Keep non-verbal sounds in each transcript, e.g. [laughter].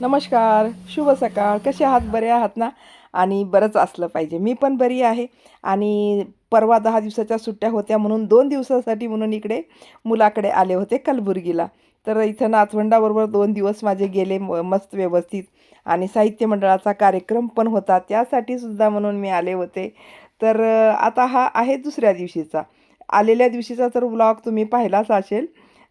नमस्कार शुभ सकाळ. कसे आहात? बरे आहात ना? आणि बरंच असलं पाहिजे. मी पण बरी आहे. आणि परवा दहा दिवसाच्या सुट्ट्या होत्या म्हणून दोन दिवसासाठी म्हणून इकडे मुलाकडे आले होते कलबुर्गीला. तर इथं नाचवंडाबरोबर दोन दिवस माझे गेले म मस्त व्यवस्थित. आणि साहित्य मंडळाचा कार्यक्रम पण होता. त्यासाठी सुद्धा म्हणून मी आले होते. तर आता हा आहे दुसऱ्या दिवशीचा. आलेल्या दिवशीचा तर ब्लॉग तुम्ही पाहिलाच असेल.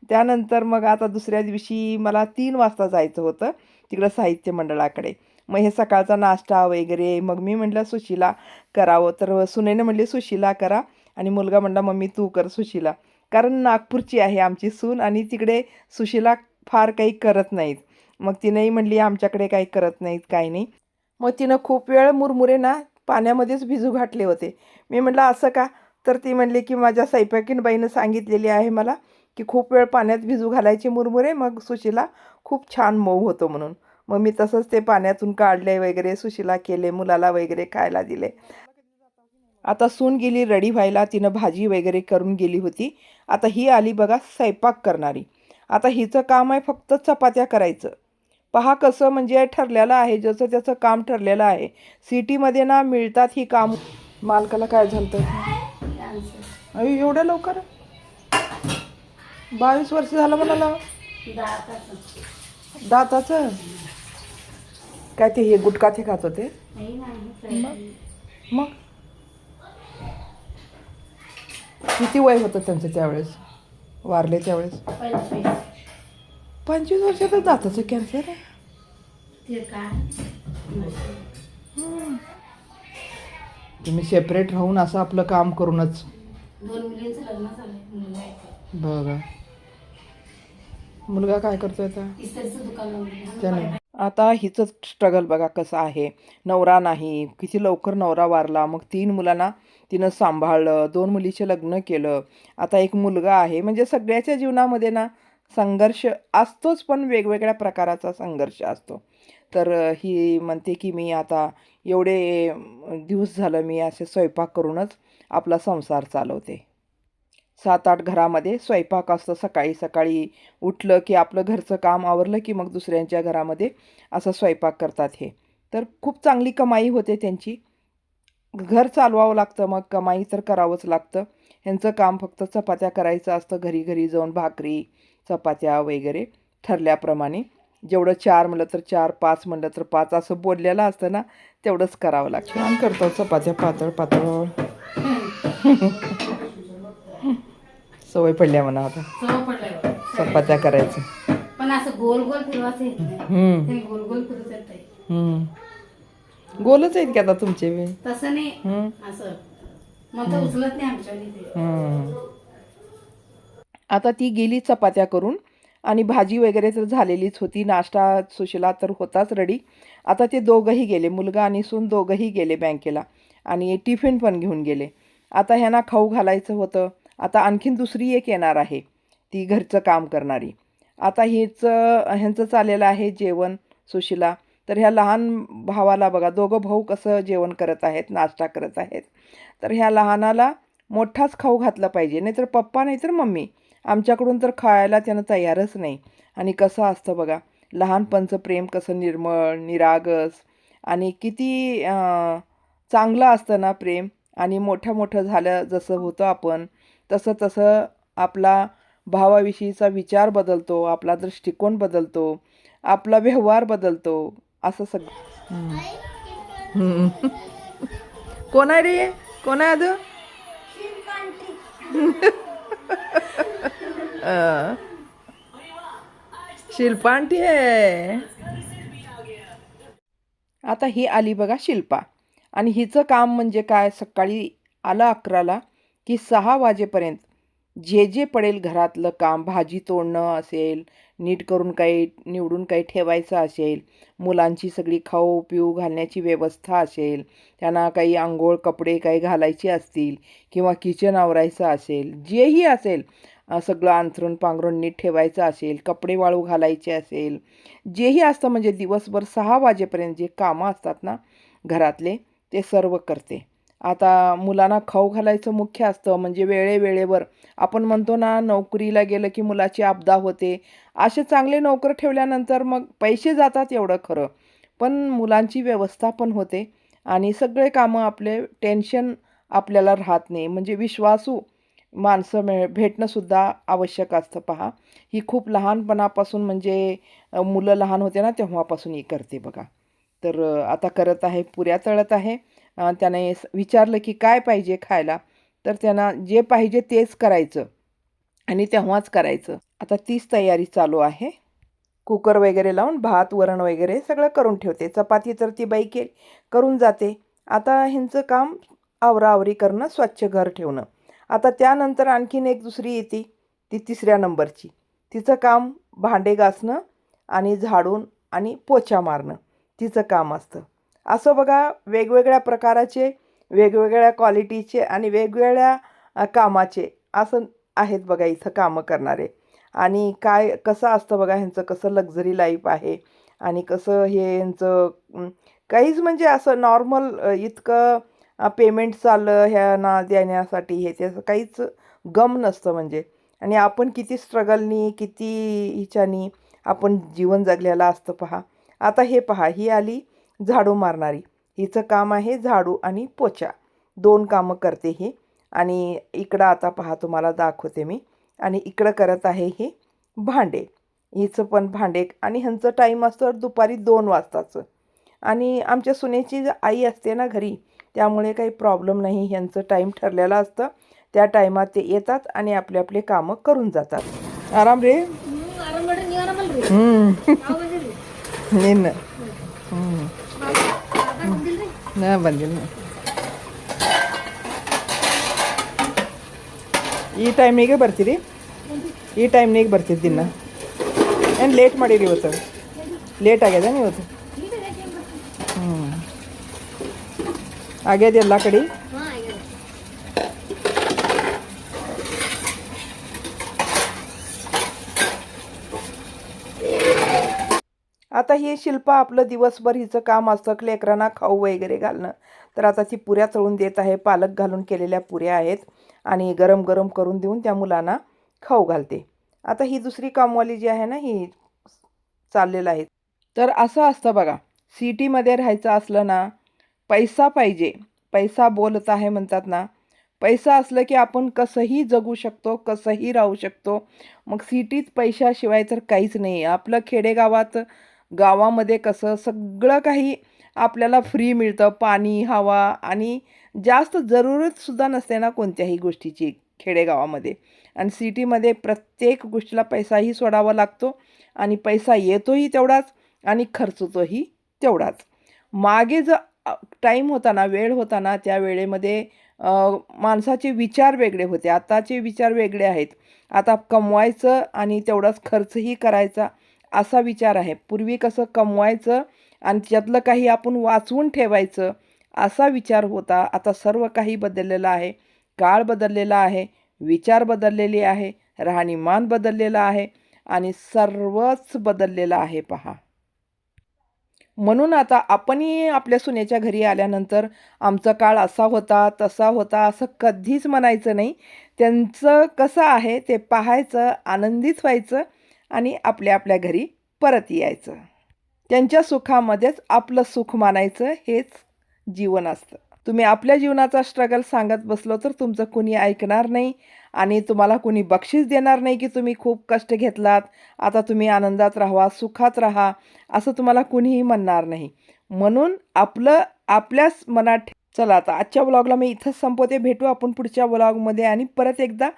त्यानंतर मग आता दुसऱ्या दिवशी मला तीन वाजता जायचं होतं. तिकडं साहित्य मंडळाकडे. मग हे सकाळचा नाश्ता वगैरे मग मी म्हटलं सुशीला करावं. तर सुनेनं म्हणली सुशीला करा आणि मुलगा म्हणला मम्मी तू कर सुशीला. कारण नागपूरची आहे आमची सून आणि तिकडे सुशीला फार काही करत नाहीत. मग तिनंही म्हणली आमच्याकडे काही करत नाहीत काही नाही. मग तिनं खूप वेळ मुरमुरे ना पाण्यामध्येच भिजू घातले होते. मी म्हटलं असं का? तर ती म्हणली की माझ्या सैपाकीन बाईनं सांगितलेली आहे मला की खूप वेळ पाण्यात भिजू घालायचे मुरमुरे मग सुशीला खूप छान मऊ होतो म्हणून. मग मी तसंच ते पाण्यातून काढले वगैरे सुशीला केले मुलाला वगैरे खायला दिले. आता सून गेली रेडी व्हायला तिनं भाजी वगैरे करून गेली होती. आता ही आली बघा स्वयंपाक करणारी. आता हिचं काम आहे फक्त चपात्या करायचं. पहा कसं म्हणजे ठरलेलं आहे जसं त्याचं काम ठरलेलं आहे. सिटीमध्ये ना मिळतात ही काम. मालकाला काय झालं अयो एवढ्या लवकर? बावीस वर्ष झालं म्हणाला. दाताचं? काय ते हे गुटखा ते खात होते? मग? किती वय होतं त्यांचं त्यावेळेस? वारले त्यावेळेस पंचवीस वर्षाचं दाताचं कॅन्सर आहे. तुम्ही सेपरेट राहून असं आपलं काम करूनच. बघा मुलगा काय करतोय त्याने आता हिचं स्ट्रगल बघा कसं आहे. नवरा नाही. किती लवकर नवरा वारला. मग तीन मुलांना तिनं सांभाळलं. दोन मुलीचे लग्न केलं. आता एक मुलगा आहे. म्हणजे सगळ्याच्या जीवनामध्ये ना संघर्ष असतोच पण वेगवेगळ्या प्रकाराचा संघर्ष असतो. तर ही म्हणते की मी आता एवढे दिवस झालं मी असे स्वयंपाक करूनच आपला संसार चालवते. सात आठ घरामध्ये स्वयंपाक असतं. सकाळी सकाळी उठलं की आपलं घरचं काम आवरलं की मग दुसऱ्यांच्या घरामध्ये असं स्वयंपाक करतात हे. तर खूप चांगली कमाई होते त्यांची. घर चालवावं लागतं मग कमाई तर करावंच लागतं. ह्यांचं काम फक्त चपात्या करायचं असतं. घरी घरी जाऊन भाकरी चपात्या वगैरे ठरल्याप्रमाणे. जेवढं चार म्हणलं तर चार पाच म्हणलं तर पाच असं बोललेलं असतं ना तेवढंच करावं लागतं. छान करतो चपात्या पातळ पातळ. [laughs] सवय पडल्या म्हणा आता. सवय पडलाय चपात्या करायचं. पण असं गोल गोल फिरवायचं येत नाही. हम्म, ते गोल गोल फिरत येत आहे हम्म. गोलच आहेत की आता तुमचे बी? तसं नाही. हम्म, असं. मग तर उचलत नाही आमच्या इथे हम्म. आता ती गेली चपात्या करून आणि भाजी वगैरे तर झालेलीच होती. नाश्ता सुशीला तर होताच रेडी आता ते दोघंही गेले. मुलगा आणि सून दोघंही गेले बँकेला आणि टिफिन पण घेऊन गेले. आता ह्यांना खाऊ घालायचं होतं. आता आणखीन दुसरी एक येणार आहे ती घरचं काम करणारी. आता हिचं ह्यांचं चाललेलं आहे जेवण सुशीला. तर ह्या लहान भावाला बघा दोघं भाऊ कसं जेवण करत आहेत नाश्ता करत आहेत. तर ह्या लहानाला मोठाच खाऊ घातला पाहिजे नाहीतर पप्पा नाहीतर मम्मी. आमच्याकडून तर खायला त्यानं तयारच नाही. आणि कसं असतं बघा लहानपणचं प्रेम कसं निर्मळ निरागस आणि किती चांगलं असतं ना प्रेम. आणि मोठं मोठं झालं जसं होतं आपण तसं तसं आपला भावाविषयीचा विचार बदलतो आपला दृष्टिकोन बदलतो आपला व्यवहार बदलतो असं सगळं कोण आहे रे? कोण आहे अदू अं. आहे. आता ही आली बघा शिल्पा. आणि हिचं काम म्हणजे काय? सकाळी आलं अकराला. की सहा वाजेपर्यंत जे जे पडेल घरातलं काम भाजी तोडणं असेल नीट करून काही निवडून काही ठेवायचं असेल मुलांची सगळी खाऊ पिऊ घालण्याची व्यवस्था असेल त्यांना काही आंघोळ कपडे काही घालायचे असतील किंवा किचन आवरायचं असेल जेही असेल सगळं अंथरून पांघरून नीट ठेवायचं असेल कपडे वाळू घालायचे असेल जेही असतं म्हणजे दिवसभर सहा वाजेपर्यंत जे कामं असतात ना घरातले ते सर्व करते. आता मुलांना खाऊ घालायचं मुख्य असतं म्हणजे वेळेवेळेवर. आपण म्हणतो ना नोकरीला गेलं की मुलाची आपदा होते. असे चांगले नोकर ठेवल्यानंतर मग पैसे जातात एवढं खरं. पण मुलांची व्यवस्था पण होते. आणि सगळे कामं आपले टेन्शन आपल्याला राहत नाही. म्हणजे विश्वासू माणसं मिळ भेटणंसुद्धा आवश्यक असतं. पहा ही खूप लहानपणापासून म्हणजे मुलं लहान होते ना तेव्हापासून ही करते बघा. तर आता करत आहे पुऱ्या तळत आहे. त्याने विचारलं की काय पाहिजे खायला? तर त्यांना जे पाहिजे तेच करायचं. आणि तेव्हाच करायचं. आता तीच तयारी चालू आहे. कुकर वगैरे लावून भात वरण वगैरे सगळं करून ठेवते. चपाती तर ती बाई के करून जाते. आता ह्यांचं काम आवराआवरी करणं स्वच्छ घर ठेवणं. आता त्यानंतर आणखीन एक दुसरी येते ती तिसऱ्या नंबरची. तिचं काम भांडे घासणं आणि झाडून आणि पोछा मारणं. तिचं काम असतं. असं बघा वेगवेगळ्या प्रकाराचे वेगवेगळ्या क्वालिटीचे आणि वेगवेगळ्या कामाचे असं आहेत बघा इथं कामं करणारे. आणि काय कसं असतं बघा ह्यांचं कसं लक्झरी लाईफ आहे आणि कसं हे ह्यांचं काहीच म्हणजे असं नॉर्मल इतकं पेमेंट चाललं ह्यांना देण्यासाठी हे त्याचं काहीच गम नसतं म्हणजे. आणि आपण किती स्ट्रगलनी किती हिच्यानी आपण जीवन जगलेलं असतं पहा. आता हे पहा ही आली झाडू मारणारी. हिचं काम आहे झाडू आणि पोचा दोन कामं करते ही. आणि इकडं आता पहा तुम्हाला दाखवते मी. आणि इकडं करत आहे हे भांडे. हिचं पण भांडे आणि ह्यांचं टाईम असतो दुपारी दोन वाजताचं. आणि आमच्या सुनेची आई असते ना घरी त्यामुळे काही प्रॉब्लेम नाही. ह्यांचं टाईम ठरलेलं असतं. त्या टायमात ते येतात आणि आपले आपले कामं करून जातात. आराम रे? हम्म. [laughs] ನಾ ಬಂದಿಲ್ಲ ಈ ಟೈಮಿಗೆ ಬರ್ತೀರಿ? ಈ ಟೈಮ್ನಿಗೆ ಬರ್ತೀರಿ ದಿನ. ಏನು ಲೇಟ್ ಮಾಡಿರಿ ಇವತ್ತು? ಲೇಟ್ ಆಗ್ಯದ ಇವತ್ತು? ಹ್ಞೂ ಆಗ್ಯದ ಎಲ್ಲ ಕಡೆ? आता ही शिल्पा आपलं दिवसभर हिचं काम असतं लेकरांना खाऊ वगैरे घालणं. तर आता ती पुऱ्या चळून देत आहे पालक घालून केलेल्या पुऱ्या आहेत आणि गरम गरम करून देऊन त्या मुलांना खाऊ घालते. आता ही दुसरी कामवाली जी आहे ना ही चाललेलं आहे. तर असं असतं बघा सिटीमध्ये राहायचं असलं ना पैसा पाहिजे. पैसा बोलत आहे म्हणतात ना. पैसा असलं की आपण कसंही जगू शकतो कसंही राहू शकतो. मग सिटीत पैशाशिवाय तर काहीच नाही आपलं खेडेगावात गावामध्ये कसं सगळं काही आपल्याला फ्री मिळतं पाणी हवा आणि जास्त जरूरतसुद्धा नसते ना कोणत्याही गोष्टीची खेडेगावामध्ये. आणि सिटीमध्ये प्रत्येक गोष्टीला पैसाही सोडावा लागतो आणि पैसा येतोही तेवढाच आणि खर्चतोही तेवढाच. मागे जर टाईम होता ना वेळ होता ना त्या वेळेमध्ये माणसाचे विचार वेगळे होते. आताचे विचार वेगळे आहेत. आता कमवायचं आणि तेवढाच खर्चही करायचा असा विचार आहे. पूर्वी कसं कमवायचं आणि त्यातलं काही आपण वाचवून ठेवायचं असा विचार होता. आता सर्व काही बदललेलं आहे. काळ बदललेला आहे. विचार बदललेले आहे. राहणीमान बदललेलं आहे. आणि सर्वच बदललेलं आहे पहा. म्हणून आता आपणही आपल्या सुनेच्या घरी आल्यानंतर आमचा काळ असा होता तसा होता असं कधीच म्हणायचं नाही. त्यांचं कसं आहे ते पाहायचं आनंदित व्हायचं. आणि आपल्या आपल्या घरी परत यायचं. त्यांच्या सुखामध्येच आपलं सुख मानायचं हेच जीवन असतं. तुम्ही आपल्या जीवनाचा स्ट्रगल सांगत बसलो तर तुमचं कुणी ऐकणार नाही आणि तुम्हाला कुणी बक्षीस देणार नाही की तुम्ही खूप कष्ट घेतलात आता तुम्ही आनंदात राहा सुखात राहा असं तुम्हाला कुणीही म्हणणार नाही. म्हणून आपलं आपल्याच मनात चला आता आजच्या ब्लॉगला मी इथंच संपवते. भेटू आपण पुढच्या ब्लॉगमध्ये आणि परत एकदा.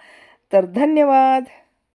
तर धन्यवाद!